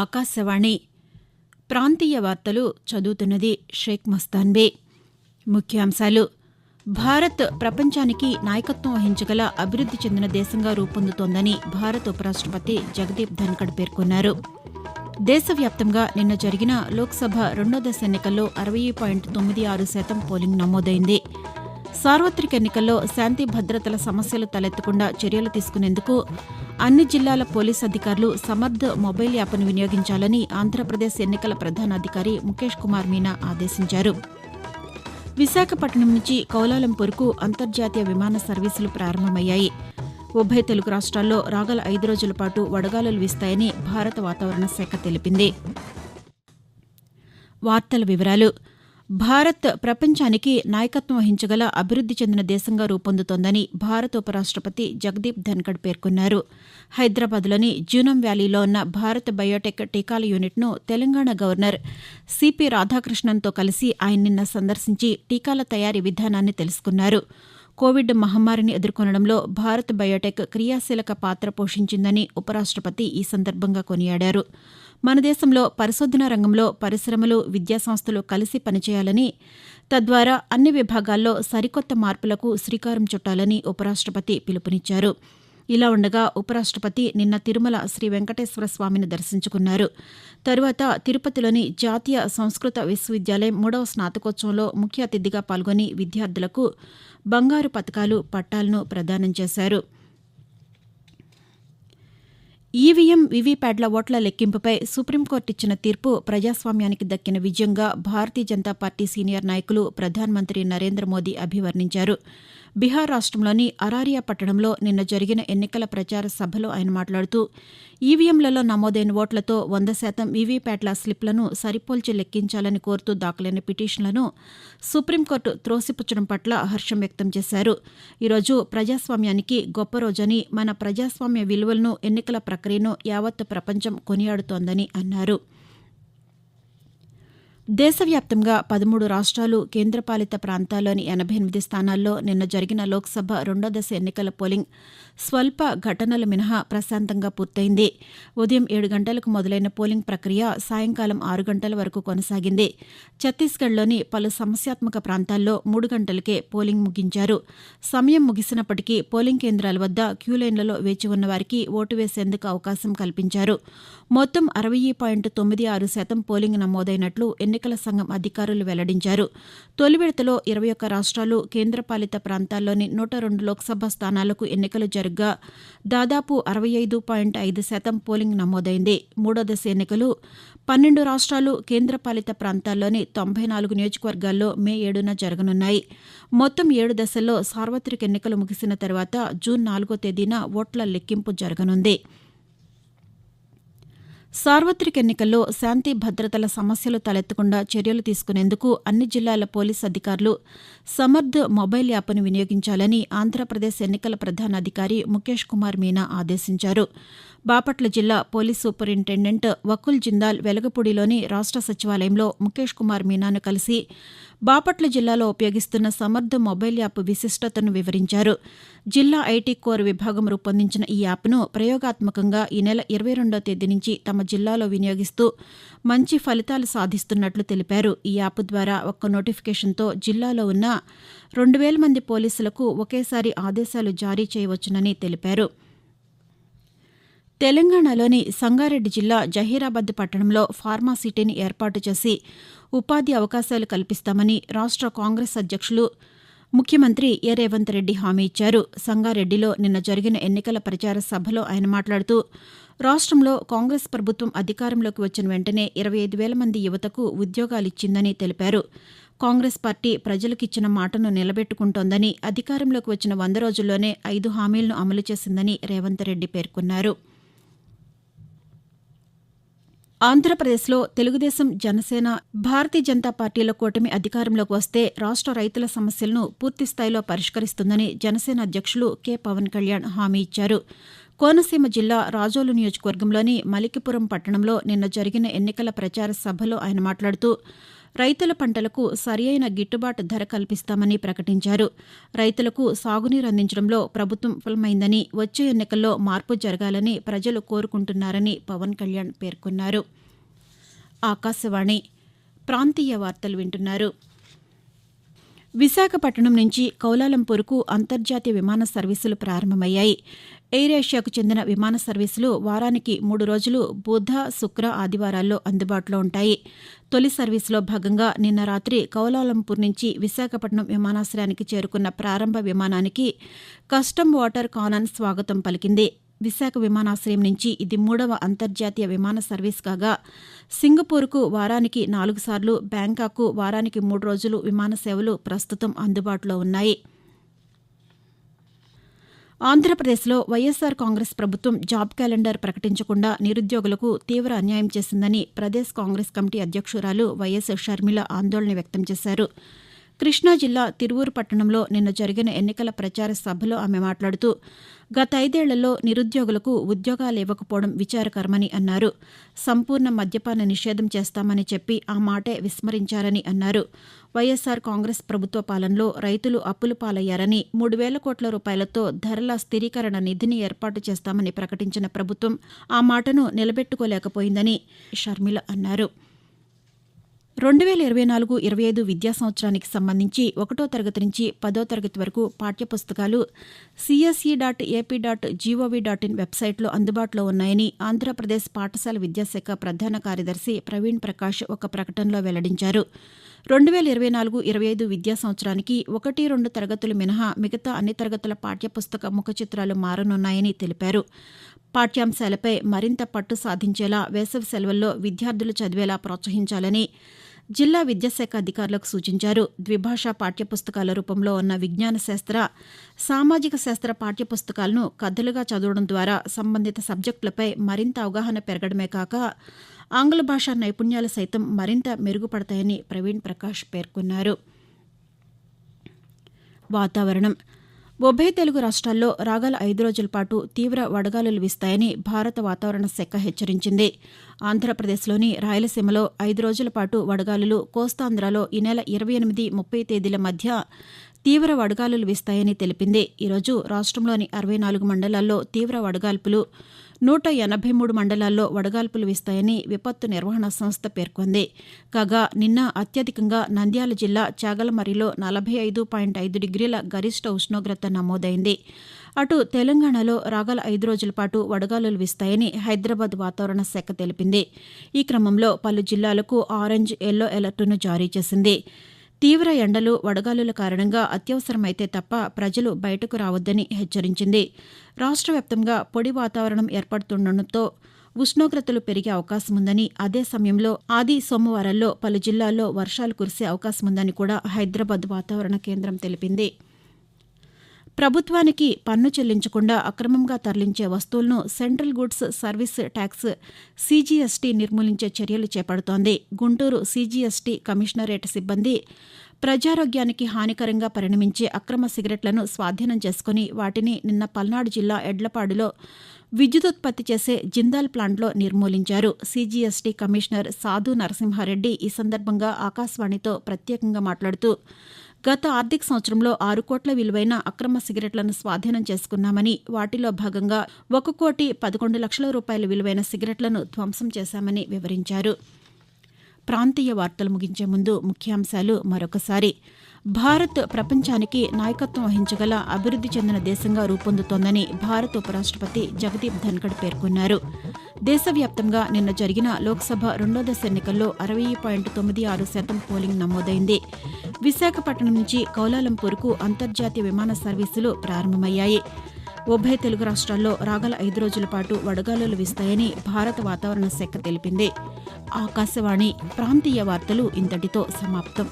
ఆకాశవాణి. ప్రాంతీయ వార్తలు చదువుతున్నది షేక్ మస్తాన్బే ముఖ్యాంశాలు. భారత్ ప్రపంచానికి నాయకత్వం వహించగల అభివృద్ది చెందిన దేశంగా రూపొందుతోందని భారత ఉపరాష్టపతి జగదీప్ ధన్కడ్ పేర్కొన్నారు. దేశవ్యాప్తంగా నిన్న జరిగిన లోక్సభ రెండో దశ ఎన్నికల్లో అరవై పాయింట్ తొమ్మిది ఆరు శాతం పోలింగ్ నమోదైంది. సార్వత్రిక ఎన్నికల్లో శాంతి భద్రతల సమస్యలు తలెత్తకుండా చర్యలు తీసుకునేందుకు అన్ని జిల్లాల పోలీస్ అధికారులు సమర్థ్ మొబైల్ యాప్ను వినియోగించాలని ఆంధ్రప్రదేశ్ ఎన్నికల ప్రధానాధికారి ముఖేష్ కుమార్ మీనా ఆదేశించారు. విశాఖపట్నం నుంచి కౌలాలంపూర్కు అంతర్జాతీయ విమాన సర్వీసులు ప్రారంభమయ్యాయి. ఉభయ తెలుగు రాష్ట్రాల్లో రాగల ఐదు రోజుల పాటు వడగాలులు వీస్తాయని భారత వాతావరణ శాఖ తెలిపింది. వార్తల వివరాలు భారత్ ప్రపంచానికి నాయకత్వం వహించగల అభివృద్ది చెందిన దేశంగా రూపొందుతోందని భారత ఉపరాష్టపతి జగదీప్ ధన్కడ్ పేర్కొన్నారు. హైదరాబాద్లోని జూనం వ్యాలీలో ఉన్న భారత్ బయోటెక్ టీకాల యూనిట్ను తెలంగాణ గవర్నర్ సిపి రాధాకృష్ణన్తో కలిసి ఆయన నిన్న సందర్శించి టీకాల తయారీ విధానాన్ని తెలుసుకున్నారు. కోవిడ్ మహమ్మారిని ఎదుర్కొనడంలో భారత్ బయోటెక్ క్రియాశీలక పాత్ర పోషించిందని ఉపరాష్టపతి ఈ సందర్భంగా కొనియాడారు. మన దేశంలో పరిశోధన రంగంలో పరిశ్రమలు విద్యాసంస్థలు కలిసి పనిచేయాలని తద్వారా అన్ని విభాగాల్లో సరికొత్త మార్పులకు శ్రీకారం చుట్టాలని ఉపరాష్టపతి పిలుపునిచ్చారు. ఇలా ఉండగా ఉపరాష్టపతి నిన్న తిరుమల శ్రీ వెంకటేశ్వర స్వామిని దర్శించుకున్నారు. తరువాత తిరుపతిలోని జాతీయ సంస్కృత విశ్వవిద్యాలయం మూడవ స్నాతకోత్సవంలో ముఖ్య అతిథిగా పాల్గొని విద్యార్థులకు బంగారు పథకాలు పట్టాలను ప్రదానం చేశారు. ఈవీఎం వీవీప్యాడ్ల ఓట్ల లెక్కింపుపై సుప్రీంకోర్టు ఇచ్చిన తీర్పు ప్రజాస్వామ్యానికి దక్కిన విజయంగా భారతీయ జనతా పార్టీ సీనియర్ నాయకులు ప్రధానమంత్రి నరేంద్ర మోదీ అభివర్ణించారు. బీహార్ రాష్ట్రంలోని అరారియా పట్టణంలో నిన్న జరిగిన ఎన్నికల ప్రచార సభలో ఆయన మాట్లాడుతూ ఈవీఎంలలో నమోదైన ఓట్లతో వంద శాతం ఈవీప్యాట్ల స్లిప్లను సరిపోల్చి లెక్కించాలని కోరుతూ దాఖలైన పిటిషన్లను సుప్రీంకోర్టు త్రోసిపుచ్చడం పట్ల హర్షం వ్యక్తం చేశారు. ఈరోజు ప్రజాస్వామ్యానికి గొప్ప రోజని మన ప్రజాస్వామ్య విలువలను ఎన్నికల ప్రక్రియను యావత్ ప్రపంచం కొనియాడుతోందని అన్నారు. దేశవ్యాప్తంగా పదమూడు రాష్ట్రాలు కేంద్రపాలిత ప్రాంతాల్లోని ఎనభై ఎనిమిది స్థానాల్లో నిన్న జరిగిన లోక్సభ రెండో దశ ఎన్నికల పోలింగ్ స్వల్ప ఘటనలు మినహా ప్రశాంతంగా పూర్తయింది. ఉదయం ఏడు గంటలకు మొదలైన పోలింగ్ ప్రక్రియ సాయంకాలం ఆరు గంటల వరకు కొనసాగింది. ఛత్తీస్గఢ్లోని పలు సమస్యాత్మక ప్రాంతాల్లో మూడు గంటలకే పోలింగ్ ముగించారు. సమయం ముగిసినప్పటికీ పోలింగ్ కేంద్రాల వద్ద క్యూలైన్లలో వేచి ఉన్న వారికి ఓటు వేసేందుకు అవకాశం కల్పించారు. మొత్తం అరవై పాయింట్ తొమ్మిది ఆరు శాతం పోలింగ్ నమోదైనట్లు ఎన్నికల సంఘం అధికారులు వెల్లడించారు. తొలి విడతలో ఇరవై ఒక్క రాష్ట్రాలు కేంద్రపాలిత ప్రాంతాల్లోని నూట రెండు లోక్సభ స్థానాలకు ఎన్నికలు జరగ్గా దాదాపు అరవై ఐదు పాయింట్ ఐదు శాతం పోలింగ్ నమోదైంది. మూడో దశ ఎన్నికలు పన్నెండు రాష్ట్రాలు కేంద్రపాలిత ప్రాంతాల్లోని తొంభై నాలుగు నియోజకవర్గాల్లో మే ఏడున జరగనున్నాయి. మొత్తం ఏడు దశల్లో సార్వత్రిక ఎన్నికలు ముగిసిన తర్వాత జూన్ నాలుగో తేదీన ఓట్ల లెక్కింపు జరగనుంది. సార్వత్రిక ఎన్నికల్లో శాంతి భద్రతల సమస్యలు తలెత్తకుండా చర్యలు తీసుకునేందుకు అన్ని జిల్లాల పోలీస్ అధికారులు సమర్థ్ మొబైల్ యాప్ను వినియోగించాలని ఆంధ్రప్రదేశ్ ఎన్నికల ప్రధాన అధికారి ముఖేష్ కుమార్ మీనా ఆదేశించారు. బాపట్ల జిల్లా పోలీస్ సూపరింటెండెంట్ వకుల్ జిందాల్ వెలగపూడిలోని రాష్ట్ర సచివాలయంలో ముఖేష్ కుమార్ మీనాను కలిసి బాపట్ల జిల్లాలో ఉపయోగిస్తున్న సమర్థ మొబైల్ యాప్ విశిష్టతను వివరించారు. జిల్లా ఐటీ కోర్ విభాగం రూపొందించిన ఈ యాప్ను ప్రయోగాత్మకంగా ఈ నెల ఇరవై రెండో తేదీ నుంచి తమ జిల్లాలో వినియోగిస్తూ మంచి ఫలితాలు సాధిస్తున్నట్లు తెలిపారు. ఈ యాప్ ద్వారా ఒక్క నోటిఫికేషన్తో జిల్లాలో ఉన్న రెండు వేల మంది పోలీసులకు ఒకేసారి ఆదేశాలు జారీ చేయవచ్చునని తెలిపారు. తెలంగాణలోని సంగారెడ్డి జిల్లా జహీరాబాద్ పట్టణంలో ఫార్మాసిటీని ఏర్పాటు చేసి ఉపాధి అవకాశాలు కల్పిస్తామని రాష్ట్ర కాంగ్రెస్ అధ్యక్షులు ముఖ్యమంత్రి ఏ. రేవంత్ రెడ్డి హామీ ఇచ్చారు. సంగారెడ్డిలో నిన్న జరిగిన ఎన్నికల ప్రచార సభలో ఆయన మాట్లాడుతూ రాష్ట్రంలో కాంగ్రెస్ ప్రభుత్వం అధికారంలోకి వచ్చిన వెంటనే ఇరవై ఐదు వేల మంది యువతకు ఉద్యోగాలిచ్చిందని తెలిపారు. కాంగ్రెస్ పార్టీ ప్రజలకిచ్చిన మాటను నిలబెట్టుకుంటోందని అధికారంలోకి వచ్చిన వంద రోజుల్లోనే ఐదు హామీలను అమలు చేసిందని రేవంత్ రెడ్డి పేర్కొన్నారు. ఆంధ్రప్రదేశ్లో తెలుగుదేశం జనసేన భారతీయ జనతా పార్టీల కూటమి అధికారంలోకి వస్తే రాష్ట్ర రైతుల సమస్యలను పూర్తిస్థాయిలో పరిష్కరిస్తుందని జనసేన అధ్యక్షులు కె. పవన్ కళ్యాణ్ హామీ ఇచ్చారు. కోనసీమ జిల్లా రాజోలు నియోజకవర్గంలోని మలికిపురం పట్టణంలో నిన్న జరిగిన ఎన్నికల ప్రచార సభలో ఆయన మాట్లాడుతూ రైతుల పంటలకు సరియైన గిట్టుబాటు ధర కల్పిస్తామని ప్రకటించారు. రైతులకు సాగునీరు అందించడంలో ప్రభుత్వం విఫలమైందని వచ్చే ఎన్నికల్లో మార్పు జరగాలని ప్రజలు కోరుకుంటున్నారని పవన్ కళ్యాణ్ పేర్కొన్నారు. ఆకాశవాణి ప్రాంతీయ వార్తలు వింటున్నారు. విశాఖపట్నం నుంచి కౌలాలంపూర్కు అంతర్జాతీయ విమాన సర్వీసులు ప్రారంభమయ్యాయి. ఎయిర్ ఏషియాకు చెందిన విమాన సర్వీసులు వారానికి మూడు రోజులు బుధ శుక్ర ఆదివారాల్లో అందుబాటులో ఉంటాయి. తొలి సర్వీసులో భాగంగా నిన్న రాత్రి కౌలాలంపూర్ నుంచి విశాఖపట్నం విమానాశ్రయానికి చేరుకున్న ప్రారంభ విమానానికి కస్టమ్ వాటర్ కానన్ స్వాగతం పలికింది. విశాఖ విమానాశ్రయం నుంచి ఇది మూడవ అంతర్జాతీయ విమాన సర్వీస్ కాగా సింగపూర్కు వారానికి నాలుగు సార్లు బ్యాంకాక్కు వారానికి మూడు రోజులు విమాన సేవలు ప్రస్తుతం అందుబాటులో ఉన్నాయి. ఆంధ్రప్రదేశ్లో వైఎస్సార్ కాంగ్రెస్ ప్రభుత్వం జాబ్ క్యాలెండర్ ప్రకటించకుండా నిరుద్యోగులకు తీవ్ర అన్యాయం చేసిందని ప్రదేశ్ కాంగ్రెస్ కమిటీ అధ్యక్షురాలు వైఎస్ షర్మిల ఆందోళన వ్యక్తం చేశారు. కృష్ణా జిల్లా తిరువూరు పట్టణంలో నిన్న జరిగిన ఎన్నికల ప్రచార సభలో ఆమె మాట్లాడుతూ గత ఐదేళ్ళలో నిరుద్యోగులకు ఉద్యోగాలు ఇవ్వకపోవడం విచారకరమని అన్నారు. సంపూర్ణ మద్యపాన నిషేధం చేస్తామని చెప్పి ఆ మాటే విస్మరించారని అన్నారు. వైఎస్సార్ కాంగ్రెస్ ప్రభుత్వ పాలనలో రైతులు అప్పులు పాలయ్యారని మూడు వేల కోట్ల రూపాయలతో ధరల స్థిరీకరణ నిధిని ఏర్పాటు చేస్తామని ప్రకటించిన ప్రభుత్వం ఆ మాటను నిలబెట్టుకోలేకపోయిందని షర్మిల అన్నారు. రెండు వేల ఇరవై నాలుగు ఇరవై ఐదు విద్యా సంవత్సరానికి సంబంధించి ఒకటో తరగతి నుంచి పదో తరగతి వరకు పాఠ్యపుస్తకాలు CSE dot AP dot G O V dot in వెబ్సైట్లో అందుబాటులో ఉన్నాయని ఆంధ్రప్రదేశ్ పాఠశాల విద్యాశాఖ ప్రధాన కార్యదర్శి ప్రవీణ్ ప్రకాష్ ఒక ప్రకటనలో వెల్లడించారు. రెండు వేల ఇరవై నాలుగు ఇరవై ఐదు విద్యా సంవత్సరానికి ఒకటి రెండు తరగతులు మినహా మిగతా అన్ని తరగతుల పాఠ్యపుస్తక ముఖ చిత్రాలు మారనున్నాయని తెలిపారు. పాఠ్యాంశాలపై మరింత పట్టు సాధించేలా వేసవి సెలవుల్లో విద్యార్థులు చదివేలా ప్రోత్సహించాలని జిల్లా విద్యాశాఖ అధికారులకు సూచించారు. ద్విభాషా పాఠ్యపుస్తకాల రూపంలో ఉన్న విజ్ఞాన శాస్త్ర సామాజిక శాస్త్ర పాఠ్యపుస్తకాలను కథలుగా చదవడం ద్వారా సంబంధిత సబ్జెక్టులపై మరింత అవగాహన పెరగడమే కాక ఆంగ్ల భాషా నైపుణ్యాలు సైతం మరింత మెరుగుపడతాయని ప్రవీణ్ ప్రకాష్ పేర్కొన్నారు. వాతావరణం ఉభయ తెలుగు రాష్ట్రాల్లో రాగల ఐదు రోజుల పాటు తీవ్ర వడగాలులు వీస్తాయని భారత వాతావరణ శాఖ హెచ్చరించింది. ఆంధ్రప్రదేశ్లోని రాయలసీమలో ఐదు రోజుల పాటు వడగాలులు కోస్తాంధ్రలో ఈ నెల ఇరవై ఎనిమిది ముప్పై తేదీల మధ్య తీవ్ర వడగాలులు వీస్తాయని తెలిపింది. ఈరోజు రాష్ట్రంలోని అరవై నాలుగు మండలాల్లో తీవ్ర వడగాల్పులు నూట ఎనభై మూడు మండలాల్లో వడగాల్పులు వీస్తాయని విపత్తు నిర్వహణ సంస్థ పేర్కొంది. కాగా నిన్న అత్యధికంగా నంద్యాల జిల్లా చాగలమరిలో నలభై ఐదు పాయింట్ ఐదు డిగ్రీల గరిష్ట ఉష్ణోగ్రత నమోదైంది. అటు తెలంగాణలో రాగల ఐదు రోజుల పాటు వడగాలులు వీస్తాయని హైదరాబాద్ వాతావరణ శాఖ తెలిపింది. ఈ క్రమంలో పలు జిల్లాలకు ఆరెంజ్ ఎల్లో అలర్టును జారీ చేసింది. తీవ్ర ఎండలు వడగాలుల కారణంగా అత్యవసరమైతే తప్ప ప్రజలు బయటకు రావద్దని హెచ్చరించింది. రాష్ట్ర వ్యాప్తంగా పొడి వాతావరణం ఏర్పడుతుండటంతో ఉష్ణోగ్రతలు పెరిగే అవకాశం ఉందని అదే సమయంలో ఆది సోమవారాల్లో పలు జిల్లాల్లో వర్షాలు కురిసే అవకాశం ఉందని కూడా హైదరాబాద్ వాతావరణ కేంద్రం తెలిపింది. ప్రభుత్వానికి పన్ను చెల్లించకుండా అక్రమంగా తరలించే వస్తువులను central goods service tax CGST నిర్మూలించే చర్యలు చేపడుతోంది. గుంటూరు సీజీఎస్టీ కమిషనరేట్ సిబ్బంది ప్రజారోగ్యానికి హానికరంగా పరిణమించే అక్రమ సిగరెట్లను స్వాధీనం చేసుకుని వాటిని నిన్న పల్నాడు జిల్లా ఎడ్లపాడులో విద్యుదుత్పత్తి చేసే జిందాల్ ప్లాంట్లో నిర్మూలించారు. సీజీఎస్టీ కమిషనర్ సాధు నరసింహారెడ్డి ఈ సందర్భంగా ఆకాశవాణితో ప్రత్యేకంగా మాట్లాడుతూ గత ఆర్థిక సంవత్సరంలో ఆరు కోట్ల విలువైన అక్రమ సిగరెట్లను స్వాధీనం చేసుకున్నామని వాటిలో భాగంగా ఒక కోటి పదకొండు లక్షల రూపాయల విలువైన సిగరెట్లను ధ్వంసం చేశామని వివరించారు. ప్రాంతీయ వార్తలు ముగించే ముందు ముఖ్యాంశాలు మరొకసారి. భారత్ ప్రపంచానికి నాయకత్వం వహించగల అభివృద్ది చెందిన దేశంగా రూపొందుతోందని భారత ఉపరాష్టపతి జగదీప్ ధన్కడ్ పేర్కొన్నారు. దేశవ్యాప్తంగా నిన్న జరిగిన లోక్సభ రెండో దశ ఎన్నికల్లో అరవై పాయింట్ తొమ్మిది ఆరు శాతం పోలింగ్ నమోదైంది. విశాఖపట్నం నుంచి కౌలాలంపూర్కు అంతర్జాతీయ విమాన సర్వీసులు ప్రారంభమయ్యాయి. ఉభయ తెలుగు రాష్ట్రాల్లో రాగల ఐదు రోజుల పాటు వడగాలులు వీస్తాయని భారత వాతావరణ శాఖ తెలిపింది. ఆకాశవాణి ప్రాంతీయ వార్తలు ఇంతటితో సమాప్తం.